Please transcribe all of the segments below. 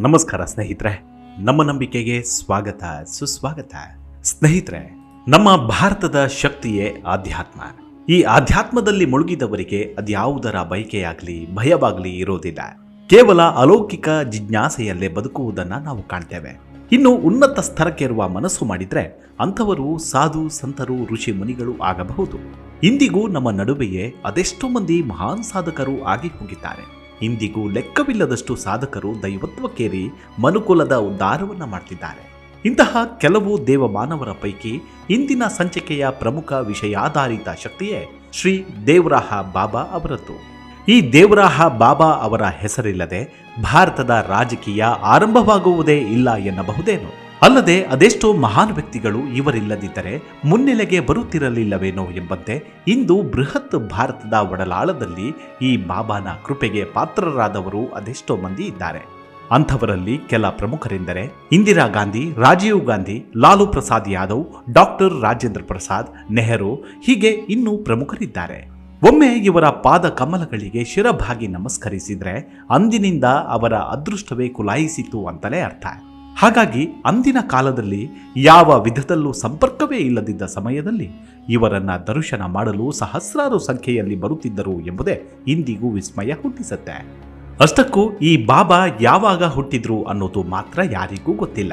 ನಮಸ್ಕಾರ ಸ್ನೇಹಿತರೆ, ನಮ್ಮ ನಂಬಿಕೆಗೆ ಸ್ವಾಗತ, ಸುಸ್ವಾಗತ. ಸ್ನೇಹಿತರೆ, ನಮ್ಮ ಭಾರತದ ಶಕ್ತಿಯೇ ಆಧ್ಯಾತ್ಮ. ಈ ಆಧ್ಯಾತ್ಮದಲ್ಲಿ ಮುಳುಗಿದವರಿಗೆ ಅದ್ಯಾವುದರ ಬಯಕೆಯಾಗಲಿ, ಭಯವಾಗಲಿ ಇರೋದಿಲ್ಲ. ಕೇವಲ ಅಲೌಕಿಕ ಜಿಜ್ಞಾಸೆಯಲ್ಲೇ ಬದುಕುವುದನ್ನು ನಾವು ಕಾಣ್ತೇವೆ. ಇನ್ನು ಉನ್ನತ ಸ್ತರಕ್ಕೆರುವ ಮನಸ್ಸು ಮಾಡಿದ್ರೆ ಅಂಥವರು ಸಾಧು, ಸಂತರು, ಋಷಿ ಮುನಿಗಳು ಆಗಬಹುದು. ಇಂದಿಗೂ ನಮ್ಮ ನಡುವೆಯೇ ಅದೆಷ್ಟೋ ಮಂದಿ ಮಹಾನ್ ಸಾಧಕರು ಆಗಿ ಹೋಗಿದ್ದಾರೆ ಇಂದಿಗೂ ಲೆಕ್ಕವಿಲ್ಲದಷ್ಟು ಸಾಧಕರು ದೈವತ್ವಕ್ಕೇರಿ ಮನುಕುಲದ ಉದ್ಧಾರವನ್ನು ಮಾಡ್ತಿದ್ದಾರೆ. ಇಂತಹ ಕೆಲವು ದೇವಮಾನವರ ಪೈಕಿ ಇಂದಿನ ಸಂಚಿಕೆಯ ಪ್ರಮುಖ ವಿಷಯಾಧಾರಿತ ಶಕ್ತಿಯೇ ಶ್ರೀ ದೇವರಾಹ ಬಾಬಾ ಅವರದ್ದು. ಈ ದೇವರಾಹ ಬಾಬಾ ಅವರ ಹೆಸರಿಲ್ಲದೆ ಭಾರತದ ರಾಜಕೀಯ ಆರಂಭವಾಗುವುದೇ ಇಲ್ಲ ಎನ್ನಬಹುದೇನು. ಅಲ್ಲದೆ ಅದೆಷ್ಟೋ ಮಹಾನ್ ವ್ಯಕ್ತಿಗಳು ಇವರಿಲ್ಲದಿದ್ದರೆ ಮುನ್ನೆಲೆಗೆ ಬರುತ್ತಿರಲಿಲ್ಲವೇನೋ ಎಂಬಂತೆ ಇಂದು ಬೃಹತ್ ಭಾರತದ ಒಡಲಾಳದಲ್ಲಿ ಈ ಬಾಬಾನ ಕೃಪೆಗೆ ಪಾತ್ರರಾದವರು ಅದೆಷ್ಟೋ ಮಂದಿ ಇದ್ದಾರೆ. ಅಂಥವರಲ್ಲಿ ಕೆಲ ಪ್ರಮುಖರೆಂದರೆ ಇಂದಿರಾ ಗಾಂಧಿ, ರಾಜೀವ್ ಗಾಂಧಿ, ಲಾಲು ಪ್ರಸಾದ್ ಯಾದವ್, ಡಾಕ್ಟರ್ ರಾಜೇಂದ್ರ ಪ್ರಸಾದ್, ನೆಹರು ಹೀಗೆ ಇನ್ನೂ ಪ್ರಮುಖರಿದ್ದಾರೆ. ಒಮ್ಮೆ ಇವರ ಪಾದ ಕಮಲಗಳಿಗೆ ಶಿರಭಾಗಿ ನಮಸ್ಕರಿಸಿದರೆ ಅಂದಿನಿಂದ ಅವರ ಅದೃಷ್ಟವೇ ಕುಲಾಯಿಸಿತು ಅಂತಲೇ ಅರ್ಥ. ಹಾಗಾಗಿ ಅಂದಿನ ಕಾಲದಲ್ಲಿ ಯಾವ ವಿಧದಲ್ಲೂ ಸಂಪರ್ಕವೇ ಇಲ್ಲದಿದ್ದ ಸಮಯದಲ್ಲಿ ಇವರನ್ನು ದರ್ಶನ ಮಾಡಲು ಸಹಸ್ರಾರು ಸಂಖ್ಯೆಯಲ್ಲಿ ಬರುತ್ತಿದ್ದರು ಎಂಬುದೇ ಇಂದಿಗೂ ವಿಸ್ಮಯ ಹುಟ್ಟಿಸುತ್ತೆ. ಅಷ್ಟಕ್ಕೂ ಈ ಬಾಬಾ ಯಾವಾಗ ಹುಟ್ಟಿದ್ರು ಅನ್ನೋದು ಮಾತ್ರ ಯಾರಿಗೂ ಗೊತ್ತಿಲ್ಲ.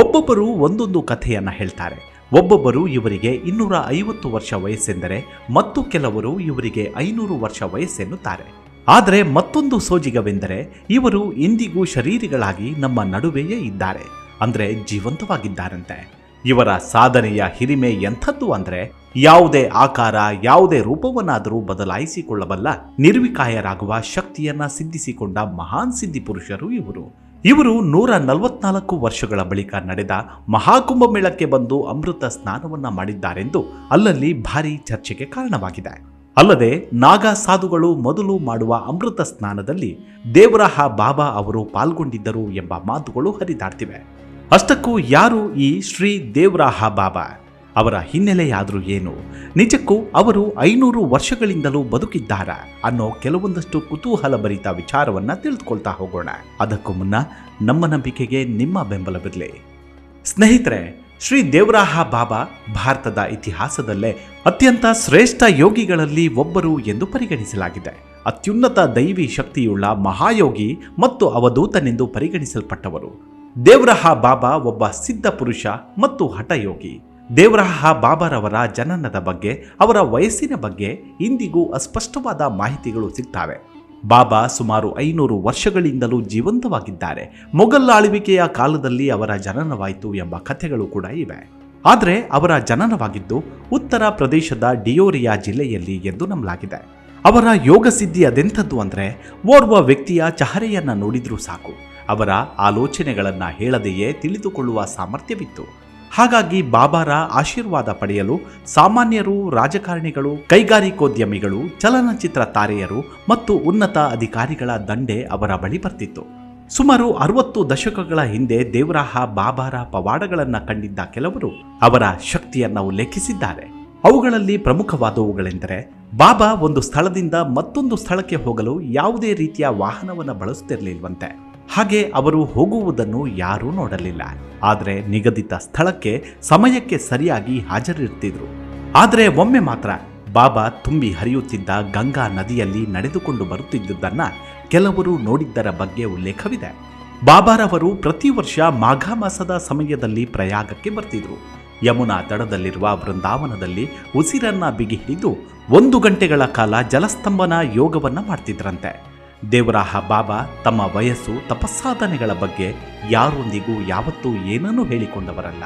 ಒಬ್ಬೊಬ್ಬರು ಒಂದೊಂದು ಕಥೆಯನ್ನು ಹೇಳ್ತಾರೆ. ಒಬ್ಬೊಬ್ಬರು ಇವರಿಗೆ ಇನ್ನೂರ ಐವತ್ತು ವರ್ಷ ವಯಸ್ಸೆಂದರೆ ಮತ್ತು ಕೆಲವರು ಇವರಿಗೆ ಐನೂರು ವರ್ಷ ವಯಸ್ಸೆನ್ನುತ್ತಾರೆ. ಆದರೆ ಮತ್ತೊಂದು ಸೋಜಿಗವೆಂದರೆ ಇವರು ಇಂದಿಗೂ ಶರೀರಿಗಳಾಗಿ ನಮ್ಮ ನಡುವೆಯೇ ಇದ್ದಾರೆ, ಅಂದರೆ ಜೀವಂತವಾಗಿದ್ದಾರಂತೆ. ಇವರ ಸಾಧನೆಯ ಹಿರಿಮೆ ಎಂಥದ್ದು ಅಂದರೆ ಯಾವುದೇ ಆಕಾರ, ಯಾವುದೇ ರೂಪವನ್ನಾದರೂ ಬದಲಾಯಿಸಿಕೊಳ್ಳಬಲ್ಲ ನಿರ್ವಿಕಾಯರಾಗುವ ಶಕ್ತಿಯನ್ನ ಸಿದ್ಧಿಸಿಕೊಂಡ ಮಹಾನ್ ಸಿದ್ಧಿ ಪುರುಷರು ಇವರು. ಇವರು ನೂರ ನಲವತ್ನಾಲ್ಕು ವರ್ಷಗಳ ಬಳಿಕ ನಡೆದ ಮಹಾಕುಂಭ ಮೇಳಕ್ಕೆ ಬಂದು ಅಮೃತ ಸ್ನಾನವನ್ನ ಮಾಡಿದ್ದಾರೆಂದು ಅಲ್ಲಲ್ಲಿ ಭಾರಿ ಚರ್ಚೆಗೆ ಕಾರಣವಾಗಿದೆ. ಅಲ್ಲದೆ ನಾಗಾ ಸಾಧುಗಳು ಮೊದಲು ಮಾಡುವ ಅಮೃತ ಸ್ನಾನದಲ್ಲಿ ದೇವರಹ ಬಾಬಾ ಅವರು ಪಾಲ್ಗೊಂಡಿದ್ದರು ಎಂಬ ಮಾತುಗಳು ಹರಿದಾಡ್ತಿವೆ. ಅಷ್ಟಕ್ಕೂ ಯಾರು ಈ ಶ್ರೀ ದೇವರಾಹ ಬಾಬಾ? ಅವರ ಹಿನ್ನೆಲೆಯಾದರೂ ಏನು? ನಿಜಕ್ಕೂ ಅವರು ಐನೂರು ವರ್ಷಗಳಿಂದಲೂ ಬದುಕಿದ್ದಾರ? ಅನ್ನೋ ಕೆಲವೊಂದಷ್ಟು ಕುತೂಹಲ ಭರಿತ ವಿಚಾರವನ್ನ ತಿಳಿದುಕೊಳ್ತಾ ಹೋಗೋಣ. ಅದಕ್ಕೂ ಮುನ್ನ ನಮ್ಮ ನಂಬಿಕೆಗೆ ನಿಮ್ಮ ಬೆಂಬಲವಿರಲಿ. ಸ್ನೇಹಿತರೆ ಶ್ರೀ ದೇವರಾಹ ಬಾಬಾ ಭಾರತದ ಇತಿಹಾಸದಲ್ಲೇ ಅತ್ಯಂತ ಶ್ರೇಷ್ಠ ಯೋಗಿಗಳಲ್ಲಿ ಒಬ್ಬರು ಎಂದು ಪರಿಗಣಿಸಲಾಗಿದೆ. ಅತ್ಯುನ್ನತ ದೈವಿ ಶಕ್ತಿಯುಳ್ಳ ಮಹಾಯೋಗಿ ಮತ್ತು ಅವಧೂತನೆಂದು ಪರಿಗಣಿಸಲ್ಪಟ್ಟವರು. ದೇವರಾಹ ಬಾಬಾ ಒಬ್ಬ ಸಿದ್ಧ ಪುರುಷ ಮತ್ತು ಹಠಯೋಗಿ. ದೇವರಾಹ ಬಾಬಾರವರ ಜನನದ ಬಗ್ಗೆ, ಅವರ ವಯಸ್ಸಿನ ಬಗ್ಗೆ ಇಂದಿಗೂ ಅಸ್ಪಷ್ಟವಾದ ಮಾಹಿತಿಗಳು ಸಿಗ್ತವೆ. ಬಾಬಾ ಸುಮಾರು ಐನೂರು ವರ್ಷಗಳಿಂದಲೂ ಜೀವಂತವಾಗಿದ್ದಾರೆ. ಮೊಘಲ್ ಆಳ್ವಿಕೆಯ ಕಾಲದಲ್ಲಿ ಅವರ ಜನನವಾಯಿತು ಎಂಬ ಕಥೆಗಳು ಕೂಡ ಇವೆ. ಆದರೆ ಅವರ ಜನನವಾಗಿದ್ದು ಉತ್ತರ ಪ್ರದೇಶದ ಡಿಯೋರಿಯಾ ಜಿಲ್ಲೆಯಲ್ಲಿ ಎಂದು ನಂಬಲಾಗಿದೆ. ಅವರ ಯೋಗ ಸಿದ್ಧಿ ಅದೆಂಥದ್ದು ಅಂದರೆ ಓರ್ವ ವ್ಯಕ್ತಿಯ ಚಹರೆಯನ್ನು ನೋಡಿದ್ರೂ ಸಾಕು. ಅವರ ಆಲೋಚನೆಗಳನ್ನು ಹೇಳದೆಯೇ ತಿಳಿದುಕೊಳ್ಳುವ ಸಾಮರ್ಥ್ಯವಿತ್ತು. ಹಾಗಾಗಿ ಬಾಬಾರ ಆಶೀರ್ವಾದ ಪಡೆಯಲು ಸಾಮಾನ್ಯರು, ರಾಜಕಾರಣಿಗಳು, ಕೈಗಾರಿಕೋದ್ಯಮಿಗಳು, ಚಲನಚಿತ್ರ ತಾರೆಯರು ಮತ್ತು ಉನ್ನತ ಅಧಿಕಾರಿಗಳ ದಂಡೆ ಅವರ ಬಳಿ ಬರ್ತಿತ್ತು. ಸುಮಾರು ಅರವತ್ತು ದಶಕಗಳ ಹಿಂದೆ ದೇವರಾಹ ಬಾಬಾರ ಪವಾಡಗಳನ್ನು ಕಂಡಿದ್ದ ಕೆಲವರು ಅವರ ಶಕ್ತಿಯನ್ನು ಉಲ್ಲೇಖಿಸಿದ್ದಾರೆ. ಅವುಗಳಲ್ಲಿ ಪ್ರಮುಖವಾದವುಗಳೆಂದರೆ, ಬಾಬಾ ಒಂದು ಸ್ಥಳದಿಂದ ಮತ್ತೊಂದು ಸ್ಥಳಕ್ಕೆ ಹೋಗಲು ಯಾವುದೇ ರೀತಿಯ ವಾಹನವನ್ನು ಬಳಸುತ್ತಿರಲಿಲ್ವಂತೆ ಹಾಗೆ ಅವರು ಹೋಗುವುದನ್ನು ಯಾರೂ ನೋಡಲಿಲ್ಲ. ಆದರೆ ನಿಗದಿತ ಸ್ಥಳಕ್ಕೆ, ಸಮಯಕ್ಕೆ ಸರಿಯಾಗಿ ಹಾಜರಿರ್ತಿದ್ರು. ಆದರೆ ಒಮ್ಮೆ ಮಾತ್ರ ಬಾಬಾ ತುಂಬಿ ಹರಿಯುತ್ತಿದ್ದ ಗಂಗಾ ನದಿಯಲ್ಲಿ ನಡೆದುಕೊಂಡು ಬರುತ್ತಿದ್ದುದನ್ನು ಕೆಲವರು ನೋಡಿದ್ದರ ಬಗ್ಗೆ ಉಲ್ಲೇಖವಿದೆ. ಬಾಬಾರವರು ಪ್ರತಿ ವರ್ಷ ಮಾಘ ಮಾಸದ ಸಮಯದಲ್ಲಿ ಪ್ರಯಾಗಕ್ಕೆ ಬರ್ತಿದ್ರು. ಯಮುನಾ ದಡದಲ್ಲಿರುವ ವೃಂದಾವನದಲ್ಲಿ ಉಸಿರನ್ನ ಬಿಗಿ ಹಿಡಿದು ಒಂದು ಗಂಟೆಗಳ ಕಾಲ ಜಲಸ್ತಂಭನ ಯೋಗವನ್ನ ಮಾಡ್ತಿದ್ರಂತೆ. ದೇವರಾಹ ಬಾಬಾ ತಮ್ಮ ವಯಸ್ಸು ತಪಸ್ಸಾಧನೆಗಳ ಬಗ್ಗೆ ಯಾರೊಂದಿಗೂ ಯಾವತ್ತೂ ಏನನ್ನೂ ಹೇಳಿಕೊಂಡವರಲ್ಲ.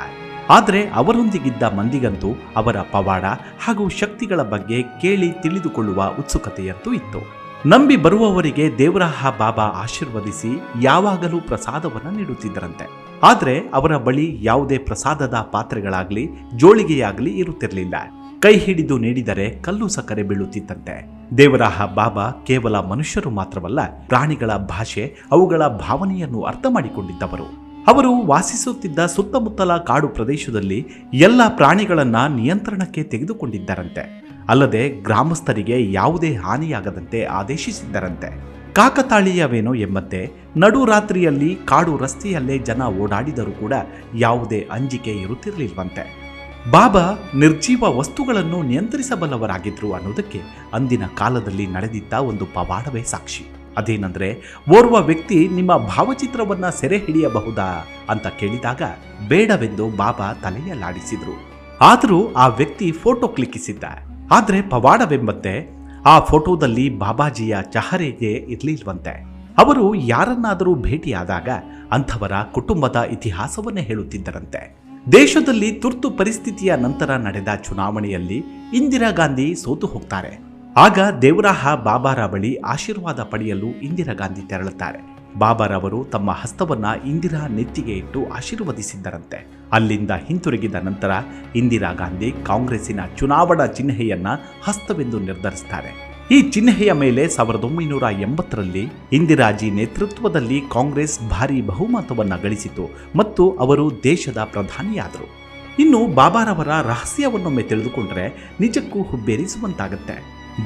ಆದರೆ ಅವರೊಂದಿಗಿದ್ದ ಮಂದಿಗಂತೂ ಅವರ ಪವಾಡ ಹಾಗೂ ಶಕ್ತಿಗಳ ಬಗ್ಗೆ ಕೇಳಿ ತಿಳಿದುಕೊಳ್ಳುವ ಉತ್ಸುಕತೆಯಂತೂ ಇತ್ತು. ನಂಬಿ ಬರುವವರಿಗೆ ದೇವರಾಹ ಬಾಬಾ ಆಶೀರ್ವದಿಸಿ ಯಾವಾಗಲೂ ಪ್ರಸಾದವನ್ನು ನೀಡುತ್ತಿದ್ದರಂತೆ. ಆದರೆ ಅವರ ಬಳಿ ಯಾವುದೇ ಪ್ರಸಾದದ ಪಾತ್ರೆಗಳಾಗಲಿ, ಜೋಳಿಗೆಯಾಗಲಿ ಇರುತ್ತಿರಲಿಲ್ಲ. ಕೈ ಹಿಡಿದು ನೀಡಿದರೆ ಕಲ್ಲು ಸಕ್ಕರೆ ಬೀಳುತ್ತಿತ್ತಂತೆ. ದೇವರಾಹ ಬಾಬಾ ಕೇವಲ ಮನುಷ್ಯರು ಮಾತ್ರವಲ್ಲ, ಪ್ರಾಣಿಗಳ ಭಾಷೆ, ಅವುಗಳ ಭಾವನೆಯನ್ನು ಅರ್ಥ ಮಾಡಿಕೊಂಡಿದ್ದವರು. ಅವರು ವಾಸಿಸುತ್ತಿದ್ದ ಸುತ್ತಮುತ್ತಲ ಕಾಡು ಪ್ರದೇಶದಲ್ಲಿ ಎಲ್ಲ ಪ್ರಾಣಿಗಳನ್ನ ನಿಯಂತ್ರಣಕ್ಕೆ ತೆಗೆದುಕೊಂಡಿದ್ದರಂತೆ. ಅಲ್ಲದೆ ಗ್ರಾಮಸ್ಥರಿಗೆ ಯಾವುದೇ ಹಾನಿಯಾಗದಂತೆ ಆದೇಶಿಸಿದ್ದರಂತೆ. ಕಾಕತಾಳೀಯವೇನೋ ಎಂಬಂತೆ ನಡುರಾತ್ರಿಯಲ್ಲಿ ಕಾಡು ರಸ್ತೆಯಲ್ಲೇ ಜನ ಓಡಾಡಿದರೂ ಕೂಡ ಯಾವುದೇ ಅಂಜಿಕೆ ಇರುತ್ತಿರಲಿಲ್ವಂತೆ. ಬಾಬಾ ನಿರ್ಜೀವ ವಸ್ತುಗಳನ್ನು ನಿಯಂತ್ರಿಸಬಲ್ಲವರಾಗಿದ್ರು ಅನ್ನೋದಕ್ಕೆ ಅಂದಿನ ಕಾಲದಲ್ಲಿ ನಡೆದಿದ್ದ ಒಂದು ಪವಾಡವೇ ಸಾಕ್ಷಿ. ಅದೇನೆಂದ್ರೆ, ಓರ್ವ ವ್ಯಕ್ತಿ ನಿಮ್ಮ ಭಾವಚಿತ್ರವನ್ನ ಸೆರೆ ಹಿಡಿಯಬಹುದಾ ಅಂತ ಕೇಳಿದಾಗ ಬೇಡವೆಂದು ಬಾಬಾ ತಲೆಯಲ್ಲಾಡಿಸಿದ್ರು. ಆದರೂ ಆ ವ್ಯಕ್ತಿ ಫೋಟೋ ಕ್ಲಿಕ್ಕಿಸಿದ್ದ. ಆದ್ರೆ ಪವಾಡವೆಂಬಂತೆ ಆ ಫೋಟೋದಲ್ಲಿ ಬಾಬಾಜಿಯ ಚಹರೆಗೆ ಇರ್ಲಿಲ್ವಂತೆ. ಅವರು ಯಾರನ್ನಾದರೂ ಭೇಟಿಯಾದಾಗ ಅಂಥವರ ಕುಟುಂಬದ ಇತಿಹಾಸವನ್ನೇ ಹೇಳುತ್ತಿದ್ದರಂತೆ. ದೇಶದಲ್ಲಿ ತುರ್ತು ಪರಿಸ್ಥಿತಿಯ ನಂತರ ನಡೆದ ಚುನಾವಣೆಯಲ್ಲಿ ಇಂದಿರಾ ಗಾಂಧಿ ಸೋತು ಹೋಗ್ತಾರೆ. ಆಗ ದೇವರಾಹ ಬಾಬಾರ ಬಳಿ ಆಶೀರ್ವಾದ ಪಡೆಯಲು ಇಂದಿರಾ ಗಾಂಧಿ ತೆರಳುತ್ತಾರೆ. ಬಾಬಾರವರು ತಮ್ಮ ಹಸ್ತವನ್ನ ಇಂದಿರಾ ನೆತ್ತಿಗೆ ಇಟ್ಟು ಆಶೀರ್ವದಿಸಿದ್ದರಂತೆ. ಅಲ್ಲಿಂದ ಹಿಂತಿರುಗಿದ ನಂತರ ಇಂದಿರಾ ಗಾಂಧಿ ಕಾಂಗ್ರೆಸ್ಸಿನ ಚುನಾವಣಾ ಚಿಹ್ನೆಯನ್ನ ಹಸ್ತವೆಂದು ನಿರ್ಧರಿಸುತ್ತಾರೆ ಈ ಚಿಹ್ನೆಯ ಮೇಲೆ ಸಾವಿರದ ಒಂಬೈನೂರ ಎಂಬತ್ತರಲ್ಲಿ ಇಂದಿರಾಜಿ ನೇತೃತ್ವದಲ್ಲಿ ಕಾಂಗ್ರೆಸ್ ಭಾರಿ ಬಹುಮತವನ್ನು ಗಳಿಸಿತು ಮತ್ತು ಅವರು ದೇಶದ ಪ್ರಧಾನಿಯಾದರು. ಇನ್ನು ಬಾಬಾರವರ ರಹಸ್ಯವನ್ನೊಮ್ಮೆ ತಿಳಿದುಕೊಂಡ್ರೆ ನಿಜಕ್ಕೂ ಹುಬ್ಬೇರಿಸುವಂತಾಗತ್ತೆ.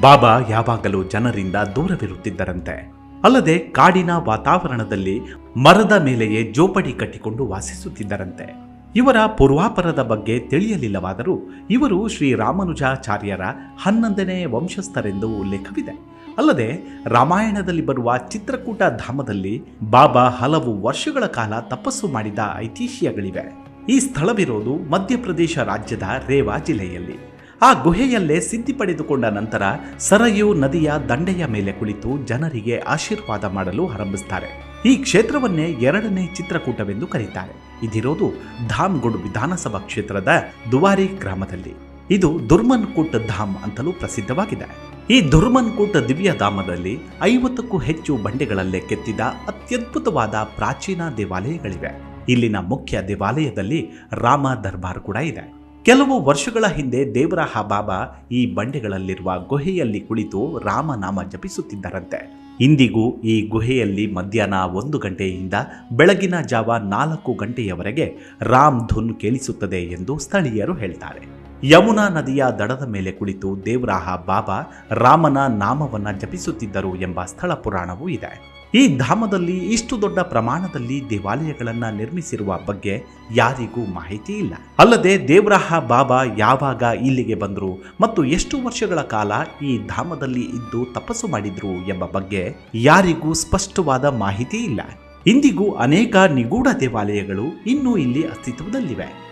ಬಾಬಾ ಯಾವಾಗಲೂ ಜನರಿಂದ ದೂರವಿರುತ್ತಿದ್ದರಂತೆ. ಅಲ್ಲದೆ ಕಾಡಿನ ವಾತಾವರಣದಲ್ಲಿ ಮರದ ಮೇಲೆಯೇ ಜೋಪಡಿ ಕಟ್ಟಿಕೊಂಡು ವಾಸಿಸುತ್ತಿದ್ದರಂತೆ. ಇವರ ಪೂರ್ವಾಪರದ ಬಗ್ಗೆ ತಿಳಿಯಲಿಲ್ಲವಾದರೂ ಇವರು ಶ್ರೀರಾಮಾನುಜಾಚಾರ್ಯರ ಹನ್ನೊಂದನೇ ವಂಶಸ್ಥರೆಂದು ಉಲ್ಲೇಖವಿದೆ ಅಲ್ಲದೆ ರಾಮಾಯಣದಲ್ಲಿ ಬರುವ ಚಿತ್ರಕೂಟ ಧಾಮದಲ್ಲಿ ಬಾಬಾ ಹಲವು ವರ್ಷಗಳ ಕಾಲ ತಪಸ್ಸು ಮಾಡಿದ ಐತಿಹ್ಯಗಳಿವೆ. ಈ ಸ್ಥಳವಿರೋದು ಮಧ್ಯಪ್ರದೇಶ ರಾಜ್ಯದ ರೇವಾ ಜಿಲ್ಲೆಯಲ್ಲಿ. ಆ ಗುಹೆಯಲ್ಲೇ ಸಿದ್ಧಿ ಪಡೆದುಕೊಂಡ ನಂತರ ಸರಯು ನದಿಯ ದಂಡೆಯ ಮೇಲೆ ಕುಳಿತು ಜನರಿಗೆ ಆಶೀರ್ವಾದ ಮಾಡಲು ಆರಂಭಿಸುತ್ತಾರೆ ಈ ಕ್ಷೇತ್ರವನ್ನೇ ಎರಡನೇ ಚಿತ್ರಕೂಟವೆಂದು ಕರೀತಾರೆ. ಇದಿರೋದು ಧಾಮ್ಗುಡ್ ವಿಧಾನಸಭಾ ಕ್ಷೇತ್ರದ ದುವಾರಿ ಗ್ರಾಮದಲ್ಲಿ. ಇದು ದುರ್ಮನ್ಕೂಟ್ ಧಾಮ್ ಅಂತಲೂ ಪ್ರಸಿದ್ಧವಾಗಿದೆ. ಈ ದುರ್ಮನ್ಕೂಟ್ ದಿವ್ಯ ಧಾಮದಲ್ಲಿ ಐವತ್ತಕ್ಕೂ ಹೆಚ್ಚು ಬಂಡೆಗಳಲ್ಲೇ ಕೆತ್ತಿದ ಅತ್ಯದ್ಭುತವಾದ ಪ್ರಾಚೀನ ದೇವಾಲಯಗಳಿವೆ. ಇಲ್ಲಿನ ಮುಖ್ಯ ದೇವಾಲಯದಲ್ಲಿ ರಾಮ ದರ್ಬಾರ್ ಕೂಡ ಇದೆ. ಕೆಲವು ವರ್ಷಗಳ ಹಿಂದೆ ದೇವರಾಹ ಬಾಬಾ ಈ ಬಂಡೆಗಳಲ್ಲಿರುವ ಗುಹೆಯಲ್ಲಿ ಕುಳಿತು ರಾಮನಾಮ ಜಪಿಸುತ್ತಿದ್ದರಂತೆ. ಇಂದಿಗೂ ಈ ಗುಹೆಯಲ್ಲಿ ಮಧ್ಯಾಹ್ನ ಒಂದು ಗಂಟೆಯಿಂದ ಬೆಳಗಿನ ಜಾವ ನಾಲ್ಕು ಗಂಟೆಯವರೆಗೆ ರಾಮ್ ಧುನ್ ಕೇಳಿಸುತ್ತದೆ ಎಂದು ಸ್ಥಳೀಯರು ಹೇಳ್ತಾರೆ. ಯಮುನಾ ನದಿಯ ದಡದ ಮೇಲೆ ಕುಳಿತು ದೇವರಾಹ ಬಾಬಾ ರಾಮನ ನಾಮವನ್ನ ಜಪಿಸುತ್ತಿದ್ದರು ಎಂಬ ಸ್ಥಳ ಪುರಾಣವೂ ಇದೆ. ಈ ಧಾಮದಲ್ಲಿ ಇಷ್ಟು ದೊಡ್ಡ ಪ್ರಮಾಣದಲ್ಲಿ ದೇವಾಲಯಗಳನ್ನ ನಿರ್ಮಿಸಿರುವ ಬಗ್ಗೆ ಯಾರಿಗೂ ಮಾಹಿತಿ ಇಲ್ಲ. ಅಲ್ಲದೆ ದೇವರಾಹ ಬಾಬಾ ಯಾವಾಗ ಇಲ್ಲಿಗೆ ಬಂದರು ಮತ್ತು ಎಷ್ಟು ವರ್ಷಗಳ ಕಾಲ ಈ ಧಾಮದಲ್ಲಿ ಇದ್ದು ತಪಸ್ಸು ಮಾಡಿದ್ರು ಎಂಬ ಬಗ್ಗೆ ಯಾರಿಗೂ ಸ್ಪಷ್ಟವಾದ ಮಾಹಿತಿ ಇಲ್ಲ. ಇಂದಿಗೂ ಅನೇಕ ನಿಗೂಢ ದೇವಾಲಯಗಳು ಇನ್ನೂ ಇಲ್ಲಿ ಅಸ್ತಿತ್ವದಲ್ಲಿವೆ.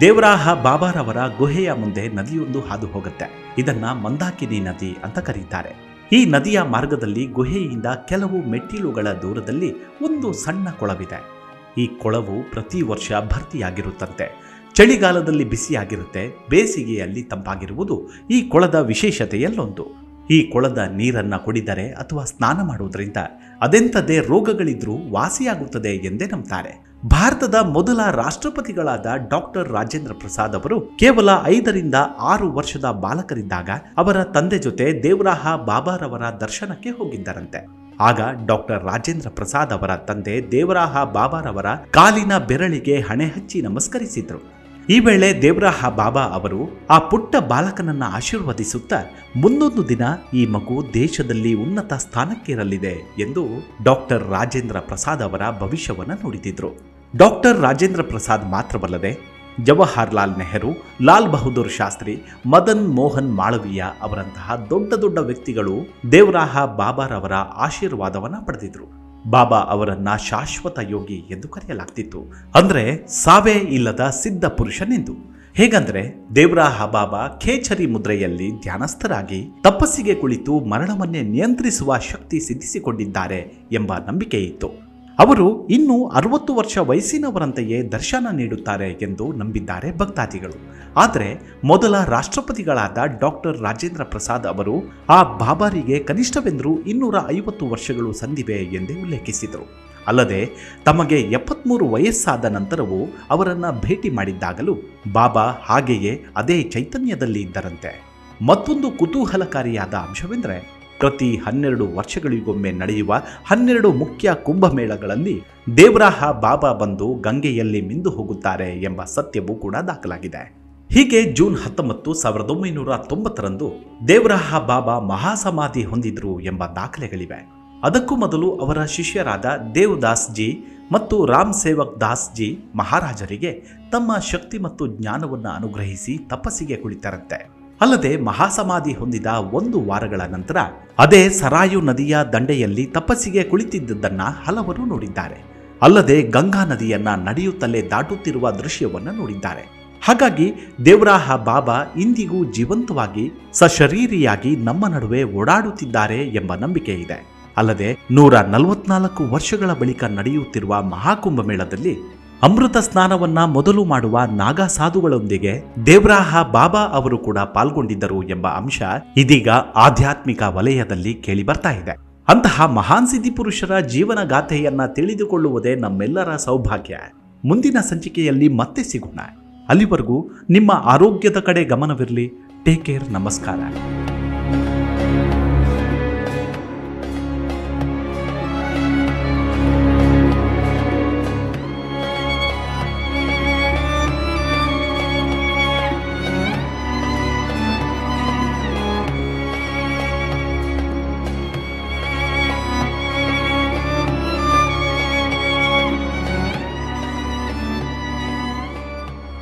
ದೇವರಾಹ ಬಾಬಾರವರ ಗುಹೆಯ ಮುಂದೆ ನದಿಯೊಂದು ಹಾದು ಹೋಗುತ್ತೆ. ಇದನ್ನ ಮಂದಾಕಿನಿ ನದಿ ಅಂತ ಕರೀತಾರೆ. ಈ ನದಿಯ ಮಾರ್ಗದಲ್ಲಿ ಗುಹೆಯಿಂದ ಕೆಲವು ಮೆಟ್ಟಿಲುಗಳ ದೂರದಲ್ಲಿ ಒಂದು ಸಣ್ಣ ಕೊಳವಿದೆ. ಈ ಕೊಳವು ಪ್ರತಿ ವರ್ಷ ಭರ್ತಿಯಾಗಿರುತ್ತಂತೆ. ಚಳಿಗಾಲದಲ್ಲಿ ಬಿಸಿಯಾಗಿರುತ್ತೆ, ಬೇಸಿಗೆಯಲ್ಲಿ ತಂಪಾಗಿರುವುದು ಈ ಕೊಳದ ವಿಶೇಷತೆಯಲ್ಲೊಂದು. ಈ ಕೊಳದ ನೀರನ್ನು ಕುಡಿದರೆ ಅಥವಾ ಸ್ನಾನ ಮಾಡುವುದರಿಂದ ಅದೆಂಥದೇ ರೋಗಗಳಿದ್ರೂ ವಾಸಿಯಾಗುತ್ತದೆ ಎಂದೇ ನಂಬ್ತಾರೆ. ಭಾರತದ ಮೊದಲ ರಾಷ್ಟ್ರಪತಿಗಳಾದ ಡಾಕ್ಟರ್ ರಾಜೇಂದ್ರ ಪ್ರಸಾದ್ ಅವರು ಕೇವಲ ಐದರಿಂದ ಆರು ವರ್ಷದ ಬಾಲಕರಿದ್ದಾಗ ಅವರ ತಂದೆ ಜೊತೆ ದೇವರಾಹ ಬಾಬಾರವರ ದರ್ಶನಕ್ಕೆ ಹೋಗಿದ್ದರಂತೆ. ಆಗ ಡಾಕ್ಟರ್ ರಾಜೇಂದ್ರ ಪ್ರಸಾದ್ ಅವರ ತಂದೆ ದೇವರಾಹ ಬಾಬಾರವರ ಕಾಲಿನ ಬೆರಳಿಗೆ ಹಣೆ ಹಚ್ಚಿ ನಮಸ್ಕರಿಸಿದ್ರು. ಈ ವೇಳೆ ದೇವರಾಹ ಬಾಬಾ ಅವರು, ಆ ಪುಟ್ಟ ಬಾಲಕನನ್ನ ಆಶೀರ್ವದಿಸುತ್ತಾ ಮುಂದೊಂದು ದಿನ ಈ ಮಗು ದೇಶದಲ್ಲಿ ಉನ್ನತ ಸ್ಥಾನಕ್ಕೇರಲಿದೆ ಎಂದು ಡಾಕ್ಟರ್ ರಾಜೇಂದ್ರ ಪ್ರಸಾದ್ ಅವರ ಭವಿಷ್ಯವನ್ನು ನುಡಿದಿದ್ರು. ಡಾಕ್ಟರ್ ರಾಜೇಂದ್ರ ಪ್ರಸಾದ್ ಮಾತ್ರವಲ್ಲದೆ ಜವಾಹರ್ಲಾಲ್ ನೆಹರು, ಲಾಲ್ ಬಹದ್ದೂರ್ ಶಾಸ್ತ್ರಿ, ಮದನ್ ಮೋಹನ್ ಮಾಳವೀಯ ಅವರಂತಹ ದೊಡ್ಡ ದೊಡ್ಡ ವ್ಯಕ್ತಿಗಳು ದೇವರಾಹ ಬಾಬಾರವರ ಆಶೀರ್ವಾದವನ್ನ ಪಡೆದಿದ್ರು. ಬಾಬಾ ಅವರನ್ನ ಶಾಶ್ವತ ಯೋಗಿ ಎಂದು ಕರೆಯಲಾಗ್ತಿತ್ತು. ಅಂದರೆ ಸಾವೇ ಇಲ್ಲದ ಸಿದ್ಧ ಪುರುಷನೆಂದು. ಹೇಗಂದ್ರೆ ದೇವರಾಹ ಬಾಬಾ ಖೇಚರಿ ಮುದ್ರೆಯಲ್ಲಿ ಧ್ಯಾನಸ್ಥರಾಗಿ ತಪಸ್ಸಿಗೆ ಕುಳಿತು ಮರಣವನ್ನೇ ನಿಯಂತ್ರಿಸುವ ಶಕ್ತಿ ಸಿದ್ಧಿಸಿಕೊಂಡಿದ್ದಾರೆ ಎಂಬ ನಂಬಿಕೆ ಇತ್ತು ಅವರು ಇನ್ನೂ ಅರವತ್ತು ವರ್ಷ ವಯಸ್ಸಿನವರಂತೆಯೇ ದರ್ಶನ ನೀಡುತ್ತಾರೆ ಎಂದು ನಂಬಿದ್ದಾರೆ ಭಕ್ತಾದಿಗಳು. ಆದರೆ ಮೊದಲ ರಾಷ್ಟ್ರಪತಿಗಳಾದ ಡಾಕ್ಟರ್ ರಾಜೇಂದ್ರ ಪ್ರಸಾದ್ ಅವರು ಆ ಬಾಬಾರಿಗೆ ಕನಿಷ್ಠವೆಂದರೂ ಇನ್ನೂರ ಐವತ್ತು ವರ್ಷಗಳು ಸಂದಿವೆ ಎಂದೇ ಉಲ್ಲೇಖಿಸಿದರು. ಅಲ್ಲದೆ ತಮಗೆ ಎಪ್ಪತ್ಮೂರು ವಯಸ್ಸಾದ ನಂತರವೂ ಅವರನ್ನು ಭೇಟಿ ಮಾಡಿದ್ದಾಗಲೂ ಬಾಬಾ ಹಾಗೆಯೇ ಅದೇ ಚೈತನ್ಯದಲ್ಲಿ ಇದ್ದರಂತೆ. ಮತ್ತೊಂದು ಕುತೂಹಲಕಾರಿಯಾದ ಅಂಶವೆಂದರೆ ಪ್ರತಿ ಹನ್ನೆರಡು ವರ್ಷಗಳಿಗೊಮ್ಮೆ ನಡೆಯುವ ಹನ್ನೆರಡು ಮುಖ್ಯ ಕುಂಭಮೇಳಗಳಲ್ಲಿ ದೇವರಾಹ ಬಾಬಾ ಬಂದು ಗಂಗೆಯಲ್ಲಿ ಮಿಂದು ಹೋಗುತ್ತಾರೆ ಎಂಬ ಸತ್ಯವೂ ಕೂಡ ದಾಖಲಾಗಿದೆ. ಹೀಗೆ ಜೂನ್ ಹತ್ತೊಂಬತ್ತು ಸಾವಿರದ ಒಂಬೈನೂರ ತೊಂಬತ್ತರಂದು ದೇವರಾಹ ಬಾಬಾ ಮಹಾಸಮಾಧಿ ಹೊಂದಿದ್ರು ಎಂಬ ದಾಖಲೆಗಳಿವೆ. ಅದಕ್ಕೂ ಮೊದಲು ಅವರ ಶಿಷ್ಯರಾದ ದೇವದಾಸ್ ಜಿ ಮತ್ತು ರಾಮ್ ಸೇವಕ್ ದಾಸ್ ಜಿ ಮಹಾರಾಜರಿಗೆ ತಮ್ಮ ಶಕ್ತಿ ಮತ್ತು ಜ್ಞಾನವನ್ನು ಅನುಗ್ರಹಿಸಿ ತಪಸ್ಸಿಗೆ ಕುಳಿತರಂತೆ. ಅಲ್ಲದೆ ಮಹಾಸಮಾಧಿ ಹೊಂದಿದ ಒಂದು ವಾರಗಳ ನಂತರ ಅದೇ ಸರಾಯು ನದಿಯ ದಂಡೆಯಲ್ಲಿ ತಪಸ್ಸಿಗೆ ಕುಳಿತಿದ್ದದ್ದನ್ನ ಹಲವರು ನೋಡಿದ್ದಾರೆ. ಅಲ್ಲದೆ ಗಂಗಾ ನದಿಯನ್ನ ನಡೆಯುತ್ತಲೇ ದಾಟುತ್ತಿರುವ ದೃಶ್ಯವನ್ನು ನೋಡಿದ್ದಾರೆ. ಹಾಗಾಗಿ ದೇವರಾಹ ಬಾಬಾ ಇಂದಿಗೂ ಜೀವಂತವಾಗಿ ಸಶರೀರಿಯಾಗಿ ನಮ್ಮ ನಡುವೆ ಓಡಾಡುತ್ತಿದ್ದಾರೆ ಎಂಬ ನಂಬಿಕೆ ಇದೆ. ಅಲ್ಲದೆ ನೂರ ನಲವತ್ನಾಲ್ಕು ವರ್ಷಗಳ ಬಳಿಕ ನಡೆಯುತ್ತಿರುವ ಮಹಾಕುಂಭ ಮೇಳದಲ್ಲಿ ಅಮೃತ ಸ್ನಾನವನ್ನ ಮೊದಲು ಮಾಡುವ ನಾಗಾ ಸಾಧುಗಳೊಂದಿಗೆ ದೇವರಾಹ ಬಾಬಾ ಅವರು ಕೂಡ ಪಾಲ್ಗೊಂಡಿದ್ದರು ಎಂಬ ಅಂಶ ಇದೀಗ ಆಧ್ಯಾತ್ಮಿಕ ವಲಯದಲ್ಲಿ ಕೇಳಿ ಬರ್ತಾ ಇದೆ. ಅಂತಹ ಮಹಾನ್ ಸಿದ್ಧಿ ಪುರುಷರ ಜೀವನ ಗಾಥೆಯನ್ನ ತಿಳಿದುಕೊಳ್ಳುವುದೇ ನಮ್ಮೆಲ್ಲರ ಸೌಭಾಗ್ಯ. ಮುಂದಿನ ಸಂಚಿಕೆಯಲ್ಲಿ ಮತ್ತೆ ಸಿಗೋಣ. ಅಲ್ಲಿವರೆಗೂ ನಿಮ್ಮ ಆರೋಗ್ಯದ ಕಡೆ ಗಮನವಿರಲಿ. ಟೇಕ್ ಕೇರ್, ನಮಸ್ಕಾರ.